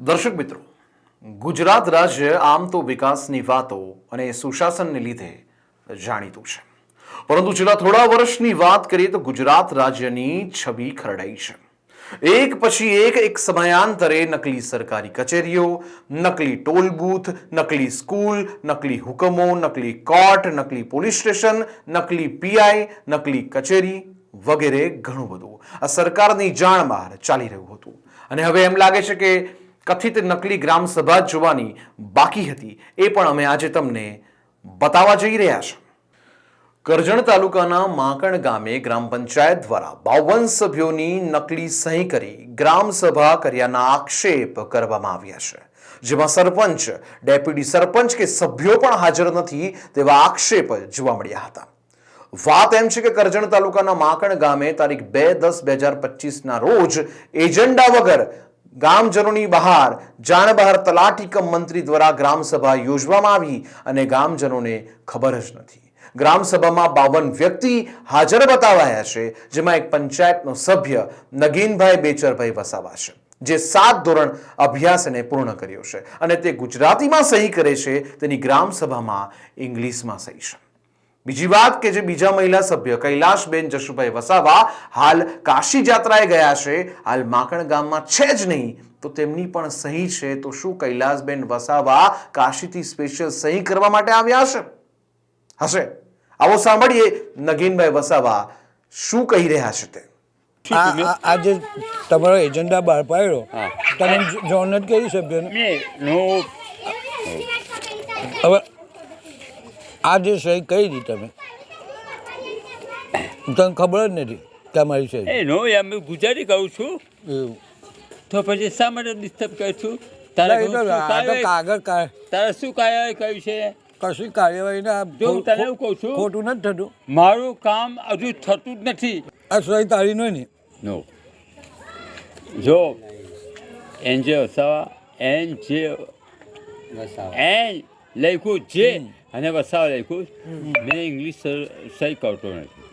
દર્શક મિત્રો, ગુજરાત રાજ્ય આમ તો વિકાસની વાતો અને સુશાસનને લીધે જાણીતું છે. પરંતુ છેલ્લા થોડા વર્ષની વાત કરીએ તો ગુજરાત રાજ્યની છબી ખરડાઈ છે. એક પછી એક એક સમયાંતરે નકલી સરકારી કચેરીઓ, નકલી ટોલ બૂથ, નકલી સ્કૂલ, નકલી હુકમો, નકલી કોર્ટ, નકલી પોલીસ સ્ટેશન, નકલી પીઆઈ, નકલી કચેરી વગેરે ઘણું બધું આ સરકારની જાણ બહાર ચાલી રહ્યું હતું. અને હવે એમ લાગે છે કે કથિત નકલી ગ્રામ સભા જોવાની બાકી હતી. એ પણ અમે આજે તમને બતાવવા જઈ રહ્યા છે કરજણ તાલુકાના માકણ ગામે ગ્રામ પંચાયત દ્વારા બાવન સભ્યોની નકલી સહી કરી ગ્રામ સભા કર્યાના આક્ષેપ કરવામાં આવ્યા છે. જેમાં સરપંચ, ડેપ્યુટી સરપંચ કે સભ્યો પણ હાજર નથી તેવા આક્ષેપ જોવા મળ્યા હતા. વાત એમ છે કે કરજણ તાલુકાના માકણ ગામે તારીખ બે દસ બે હજાર પચીસના રોજ એજન્ડા વગર ગામજનોની બહાર જાણ બહાર તલાટી મંત્રી દ્વારા ગ્રામસભા યોજવામાં આવી અને ગામજનોને ખબર જ નથી. ગ્રામસભામાં બાવન વ્યક્તિ હાજર બતાવાયા છે, જેમાં એક પંચાયતનો સભ્ય નગીનભાઈ બેચરભાઈ વસાવા છે, જે સાત ધોરણ અભ્યાસ એને પૂર્ણ કર્યો છે અને તે ગુજરાતીમાં સહી કરે છે, તેની ગ્રામસભામાં ઇંગ્લિશમાં સહી છે. બીજી વાત કે જે બીજા મહિલા સભ્ય કૈલાશબેન જશુભાઈ વસાવા હાલ કાશી જાત્રાએ ગયા છે. હાલ માકણ ગામમાં છે જ નહીં તો તેમની પણ સહી છે. તો શું કૈલાશબેન વસાવા કાશીથી સ્પેશિયલ સહી કરવા માટે આવ્યા હશે? હશે. આવો સાંભળીએ નગીનભાઈ વસાવા શું કહી રહ્યા છે તે. આજે તમારો એજન્ડા બહાર પાડ્યો. તમે જોન જ કહી સભ્યોને હવે આ જે સહી કઈ હતી તમે? તને ખબર જ નથી તમારી સહી. એ નો એમ ગુજરાતી કહું છું. એવું. તો પછી શા માટે ડિસ્ટર્બ કરું છું? તારા તારા શું કાર્યવાહી કહ્યું છે? કશી કાર્યવાહી ના જો હું તને એવું કહું છું ખોટું નથી થતું. મારું કામ હજુ થતું જ નથી. આ સહી તારી નહીં ને. નો. જો એન જે વસાવા એન જે એન લખ્યું જે અને વસાવા લખ્યું મેં ઇંગ્લિશ સહી કરતો નથી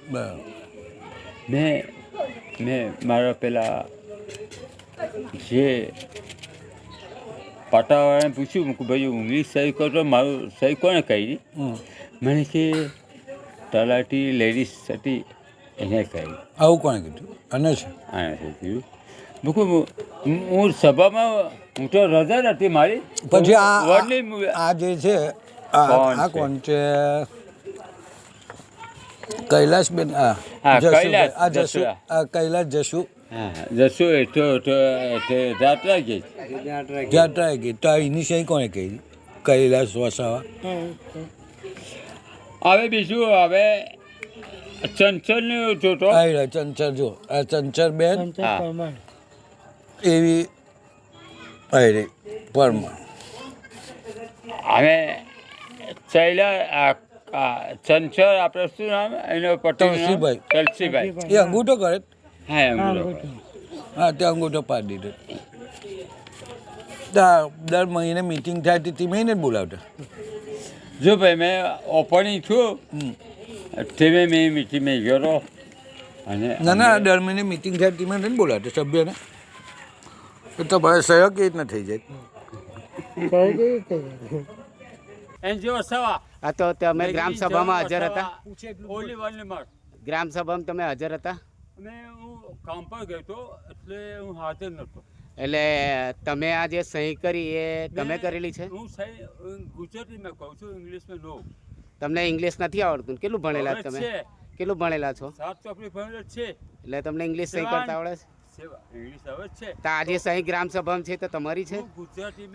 મેં મેં મારા પેલા જે પાટાવાળાને પૂછ્યું કે ભાઈ ઇંગ્લિશ સહી કરતો મારું સહી કોણે કરી. મને કે તલાટી લેડીઝ હતી એને કહી આવું કોણે કીધું અને છે આને કીધું મેં હું સભામાં હું તો રજા નથી મારી પછી આ જે છે આ કોણ છે? છે? આ હા, આ જસુ જસુરા. આ કૈલાસ જસુ. હા જશો એ તો તો તે રાત લાગી જાત્રા ગઈ તો આ એની સહી કોણે કહી કૈલાસ વસાવા. હવે બીજું હવે ચંચલને જોતો. આ રહ્યા ચંચર જો. આ ચંચર બેન. એવી પરમા હવે ચૈલા આ- આ ચંચળ આપણે શું નામ? એનો પટેલ તુલસીભાઈ તલસીભાઈ એ અંગૂઠો કરે. હા એમ હા તે અંગૂઠો પાડી દીધો. દર મહિને મિટિંગ થાય તે તે મહિને જ બોલાવતા. જો ભાઈ મેં ઓપનિંગ છું તેમે તે મેં મેં મીટિંગ મેં ગયો. અને ના ના દર મહિને મિટિંગ થાય તેમાં નહીં બોલાવતા સભ્યને. તો તમારે સહયોગ કેવી રીતના થઈ જાય. એન જેવો સવા આ તો તમે ગ્રામ સભામાં હાજર હતા. ઓલી વન નંબર ગ્રામ સભામાં તમે હાજર હતા? અમે હું કામ પર ગયો હતો એટલે હું હાજર નહોતો. એટલે તમે આ જે સહી કરી એ તમે કરેલી છે? હું સહી ગુજરાતીમાં કહું છું ઇંગ્લિશમાં નો. તમને ઇંગ્લિશ નથી આવડતું? કેટલું ભણેલા છો તમે? કેટલું ભણેલા છો? સાત ચોપડી ભણેલો છે. એટલે તમને ઇંગ્લિશ સહી કરતા આવડે છે? સેવા ઇંગ્લિશ આવે છે. તો આજે સહી ગ્રામ સભામાં છે તે તમારી છે?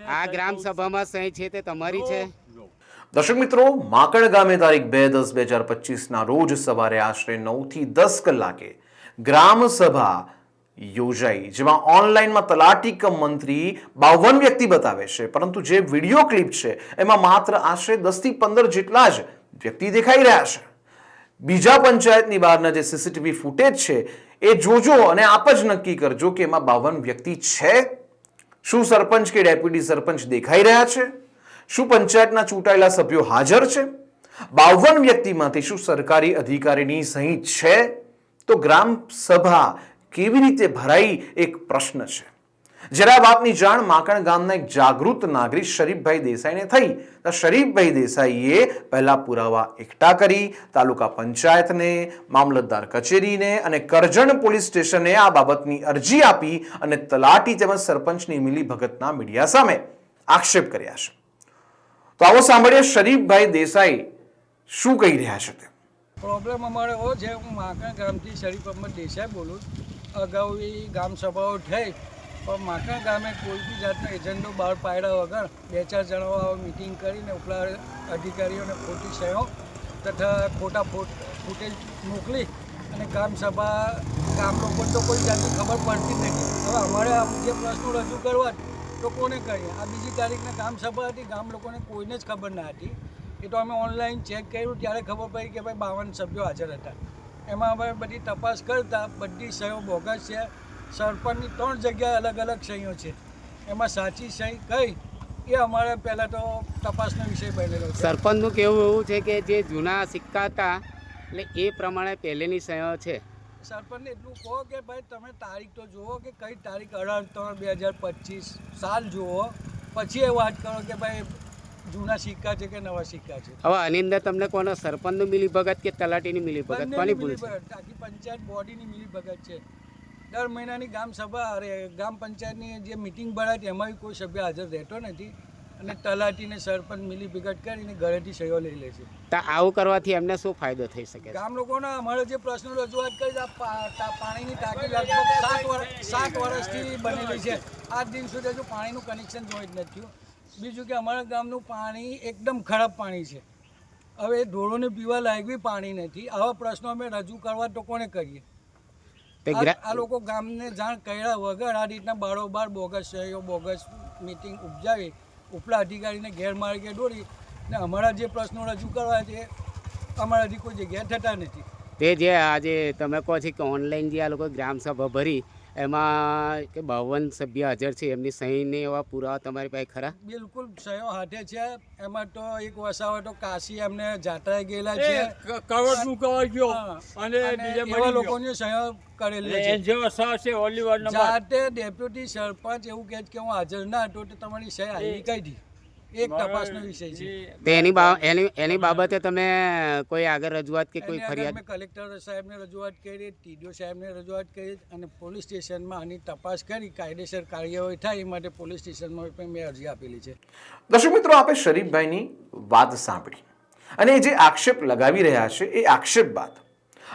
આ સહી ગ્રામ સભામાં સહી છે તે તમારી છે. દર્શક મિત્રો, માકડ ગામે તારીખ બે દસ બે હજાર પચીસના રોજ સવારે આશરે નવથી દસ કલાકે ગ્રામ સભા યોજાઈ, જેમાં ઓનલાઈનમાં તલાટી કમ મંત્રી બાવન વ્યક્તિ બતાવે છે. પરંતુ જે વીડિયો ક્લિપ છે, એમાં માત્ર આશરે દસથી પંદર જેટલા જ વ્યક્તિ દેખાઈ રહ્યા છે. બીજા પંચાયતની બહારના જે સીસીટીવી ફૂટેજ છે, એ જોજો અને આપ જ નક્કી કરજો કે એમાં બાવન વ્યક્તિ છે. શું સરપંચ કે ડેપ્યુટી સરપંચ દેખાઈ રહ્યા છે? શું પંચાયતના ચૂંટાયેલા સભ્યો હાજર છે? બાવન વ્યક્તિમાંથી શું સરકારી અધિકારીની સહી છે? તો ગ્રામ સભા કેવી રીતે ભરાઈ, એક પ્રશ્ન છે. જ્યારે આ જાણ માકણ ગામના એક જાગૃત નાગરિક શરીફભાઈ દેસાઈને થઈ, તો શરીફભાઈ દેસાઈએ પહેલા પુરાવા એકઠા કરી, તાલુકા પંચાયતને, મામલતદાર કચેરીને અને કરજણ પોલીસ સ્ટેશને આ બાબતની અરજી આપી અને તલાટી તેમજ સરપંચની મિલીભગતના મીડિયા સામે આક્ષેપ કર્યા છે. તો આવો સાંભળીએ શરીફભાઈ દેસાઈ શું કહી રહ્યા છે તે પ્રોબ્લેમ અમારે એવો છે, હું માકણ ગામથી શરીફ અહમદ દેસાઈ બોલું અગાઉ એ ગામ સભાઓ થઈ, પણ માકણ ગામે કોઈ બી જાતનો એજન્ડો બહાર પાડ્યા વગર બે ચાર જણાઓ મિટિંગ કરીને ઉપલા અધિકારીઓને ખોટી સહયો તથા ખોટા ફોટ, ફૂટેજ મોકલી અને ગામ સભા, ગામ લોકોને તો કોઈ જાતની ખબર પડતી નથી. હવે અમારે જે પ્રશ્નો રજૂ કરવા તો કોને કરીએ આ બીજી તારીખને ગામ સભા હતી, ગામ લોકોને કોઈને જ ખબર ના હતી. એ તો અમે ઓનલાઈન ચેક કર્યું, ત્યારે ખબર પડી કે ભાઈ બાવન સભ્યો હાજર હતા. એમાં અમે બધી તપાસ કરતા બધી સહીઓ બોગસ છે. સરપંચની ત્રણ જગ્યાએ અલગ અલગ સહીઓ છે. એમાં સાચી સહી કઈ, એ અમારે પહેલાં તો તપાસનો વિષય બનેલો સરપંચનું કહેવું એવું છે કે જે જૂના સિક્કા હતા, એટલે એ પ્રમાણે પહેલેની સહીઓ છે. સરપંચને એટલું કહો કે ભાઈ તમે તારીખ તો જુઓ કે કઈ તારીખ અઢાર ત્રણ બે હજાર પચીસ સાલ જુઓ. પછી એ વાત કરો કે ભાઈ જૂના સિક્કા છે કે નવા સિક્કા છે. હવે આની અંદર તમને કોનો સરપંચનું મિલીભગત કે તલાટીની મિલીભગત? કોની ભૂલ છે? આખી પંચાયત બોડીની મિલીભગત છે. દર મહિનાની ગામ સભા અરે ગામ પંચાયતની જે મિટિંગ ભરાય એમાં કોઈ સભ્ય હાજર રહેતો નથી. અને તલાટીને સરપંચ મિલી મિલીભગત કરીને ઘરેથી સહીઓ લઈ લે છે. તો આવું કરવાથી એમને શું ફાયદો થઈ શકે ગામ લોકોના અમારે જે પ્રશ્નો રજૂઆત કરી પાણીની ટાંકી લગભગ સાત વર્ષ સાત વર્ષથી બનેલી છે. આજ દિન સુધી હજુ પાણીનું કનેક્શન જોઈ જ નથી બીજું કે અમારા ગામનું પાણી એકદમ ખરાબ પાણી છે. હવે ઢોળોને પીવા લાયક બી પાણી નથી. આવા પ્રશ્નો અમે રજૂ કરવા તો કોને કરીએ? આ આ લોકો ગામને જાણ કર્યા વગર આ રીતના બારોબાર બોગસ સહીઓ બોગસ મિટિંગ ઉપજાવી ઉપલા અધિકારીને ગેરમાર્ગે દોરી ને અમારા જે પ્રશ્નો રજૂ કરવા છે અમારાથી કોઈ જગ્યાએ થતા નથી. તે જે આજે તમે કહો છો કે ઓનલાઈન જે આ લોકો ગ્રામસભા ભરી એમાં કે બાવન સભ્ય હાજર છે એમની સહીને એવા પુરાવા તમારી પાસે ખરા? બિલકુલ સહીઓ હાથે છે. એમાં તો એક વસાવટો તો કાશી એમને જાત્રાએ ગયેલા છે. કવર મુકાવા ગયો અને બીજે એવા લોકોની સહીઓ કરેલી છે. જે વસાવ છે ઓલી વાર નંબર જાતે ડેપ્યુટી સરપંચ એવું કહે છે કે હું હાજર ના હતો તો તમારી સહી આવી કઈ દી એક તપાસનો વિષય છે. તો એની એની એની બાબતે તમે કોઈ આગળ રજૂઆત કે કોઈ ફરિયાદ? મેં કલેક્ટર સાહેબને રજૂઆત કરી ટીડીઓ સાહેબને રજૂઆત કરી અને પોલીસ સ્ટેશનમાં આની તપાસ કરી કાયદેસર કાર્યવાહી થાય એ માટે પોલીસ સ્ટેશનમાં પણ મેં અરજી આપેલી છે. દર્શક મિત્રો આપે શરીફભાઈની વાત સાંભળી અને એ જે આક્ષેપ લગાવી રહ્યા છે એ આક્ષેપ બાદ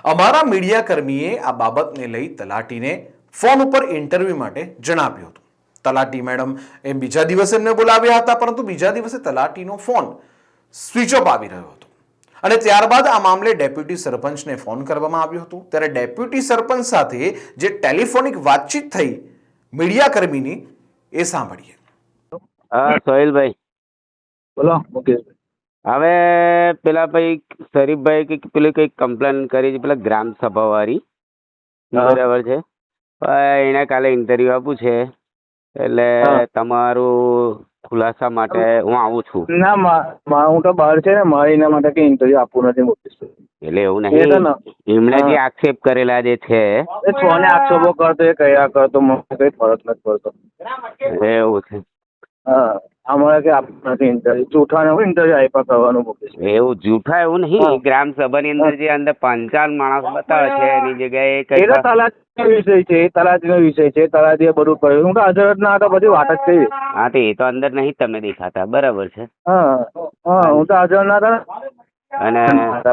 અમારા મીડિયા કર્મીએ આ બાબતને લઈ તલાટીને ફોન ઉપર ઇન્ટરવ્યૂ માટે જણાવ્યું હતું. તલાટી મેડમ એ બીજા દિવસે એમને બોલાવ્યા હતા પરંતુ બીજા દિવસે તલાટીનો ફોન સ્વિચ ઓફ આવી રહ્યો હતો. અને ત્યારબાદ આ મામલે ડેપ્યુટી સરપંચને ફોન કરવામાં આવ્યો હતો. ત્યારે ડેપ્યુટી સરપંચ સાથે જે ટેલિફોનિક વાતચીત થઈ મીડિયા કર્મીની એ સાંભળીએ. હા સોહેલભાઈ. બોલો. મુકેશભાઈ હવે પેલા ભાઈ શરીફભાઈ કે પેલી કઈ કમ્પ્લેન કરી છે પેલા ગ્રામ સભા વાળી બરાબર છે. એને કાલે ઇન્ટરવ્યુ આપવું છે. એટલે તમારું ખુલાસા માટે હું આવું છું. ના મા- હું તો બહાર છે ને મારે એના માટે કઈ ઇન્ટરવ્યુ આપવું નથી મુકેશભાઈ એટલે એવું નહીં. એમણે જે આક્ષેપ કરેલા જે છે. એ છોને આક્ષેપો કરતો એ કયા કરતો મને કઈ ફરક નથી પડતો. એવું છે. હા. અમારે કઈ આપવું નથી ઇન્ટરવ્યુ જૂઠાને હું ઇન્ટરવ્યુ આપ્યા કરવાનું મુકેશભાઈ એવું જૂઠા એવું નહીં ગ્રામ સભાની અંદર જે અંદર પંચાવન માણસ બતાવે છે એની જગ્યાએ કઈ તલાટીનો વિષય છે તલાટીનો વિષય છે તલાટીએ બધું કર્યું. હું તો હાજર જ ના હતો બધી વાત જ થઈ હા તો એ તો અંદર નહીં તમે દેખાતા બરાબર છે. હા હા હું તો હાજર ના હતા અને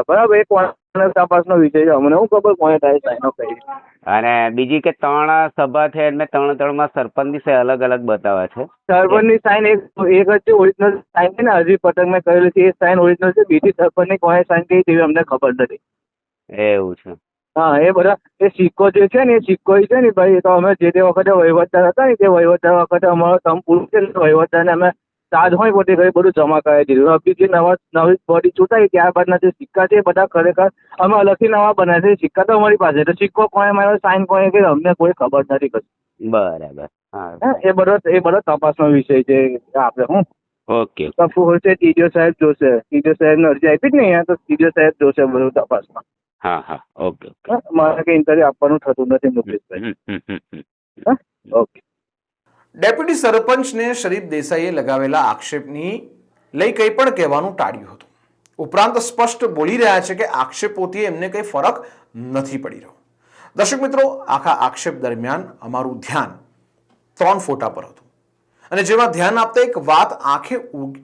બરાબર એક તપાસનો વિષય છે. અમને હું ખબર કોને તારી સાઈનો કરી? અને બીજી કે ત્રણ સભા છે એટલે ત્રણ ત્રણમાં સરપંચની સહી અલગ અલગ બતાવે છે. સરપંચની સાઈન એક એક જ છે ઓરિજિનલ સાઈન છે ને હજી પતંગ મેં કરેલી છે એ સાઈન ઓરિજિનલ છે. બીજી સરપંચની કોને સાઈન કરી તેવી અમને ખબર નથી. એવું છે. હા એ બધા એ સિક્કો જે છે ને એ સિક્કો છે ને ભાઈ તો અમે જે તે વખતે વહીવટદાર હતા ને તે વહીવટદાર વખતે અમારો તમ પૂરું છે ને વહીવટદારને અમે ચાર્જ હોય બધી ઘરે બધું જમા કરાવી દીધું. અભી જે નવા નવી બોડી ચૂંટાઈ ત્યારબાદના જે સિક્કા છે એ બધા ખરેખર અમે અલગથી નવા બનાવ્યા છે. સિક્કા તો અમારી પાસે તો સિક્કો કોણે મારો સાઇન કોણે કે અમને કોઈ ખબર નથી કશું. બરાબર. હા? એ બધો એ બધો તપાસનો વિષય છે આપણે હું. ઓકે. તપુ હોય છે ટીડીઓ સાહેબ જોશે. ટીડીઓ સાહેબને અરજી આપી જ ને અહીંયા તો ટીડીઓ સાહેબ જોશે બધું તપાસમાં. હા હા. ઓકે મારે કઈ ઇન્ટરવ્યુ આપવાનું થતું નથી મુકેશભાઈ. ઓકે. ડેપ્યુટી સરપંચને શરીફ દેસાઈએ લગાવેલા આક્ષેપની લઈ કંઈ પણ કહેવાનું ટાળ્યું હતું. ઉપરાંત સ્પષ્ટ બોલી રહ્યા છે કે આક્ષેપોથી એમને કંઈ ફરક નથી પડી રહ્યો. દર્શક મિત્રો, આખા આક્ષેપ દરમિયાન અમારું ધ્યાન ત્રણ ફોટા પર હતું. અને જેમાં ધ્યાન આપતા એક વાત આંખે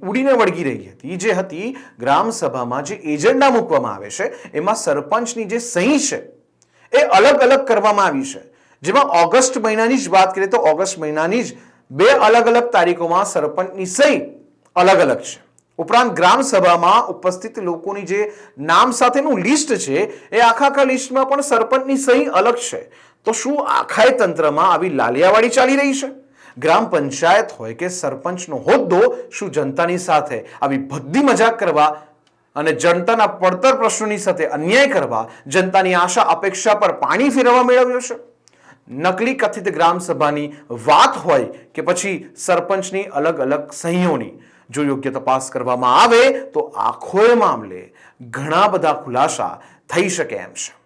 ઉડીને વળગી રહી હતી, જે હતી ગ્રામ સભામાં જે એજન્ડા મૂકવામાં આવે છે, એમાં સરપંચની જે સહી છે, એ અલગ અલગ કરવામાં આવી છે. જેમાં ઓગસ્ટ મહિનાની જ વાત કરીએ તો ઓગસ્ટ મહિનાની જ બે અલગ અલગ તારીખોમાં સરપંચની સહી અલગ અલગ છે. ઉપરાંત ગ્રામ સભામાં ઉપસ્થિત લોકોની જે નામ સાથેનું લિસ્ટ છે, એ આખા આખા લિસ્ટમાં પણ સરપંચની સહી અલગ છે. તો શું આખાય તંત્રમાં આવી લાલિયાવાડી ચાલી રહી છે? ગ્રામ પંચાયત હોય કે સરપંચનો હોદ્દો, શું જનતાની સાથે આવી ભદ્દી મજાક કરવા અને જનતાના પડતર પ્રશ્નોની સાથે અન્યાય કરવા જનતાની આશા, અપેક્ષા પર પાણી ફેરવવા મેળવ્યો છે? નકલી કથિત ગ્રામ સભાની વાત હોય કે પછી સરપંચની અલગ અલગ સહીઓની જો યોગ્ય તપાસ કરવામાં આવે તો આખો મામલે ઘણા બધા ખુલાસા થઈ શકે એમ છે.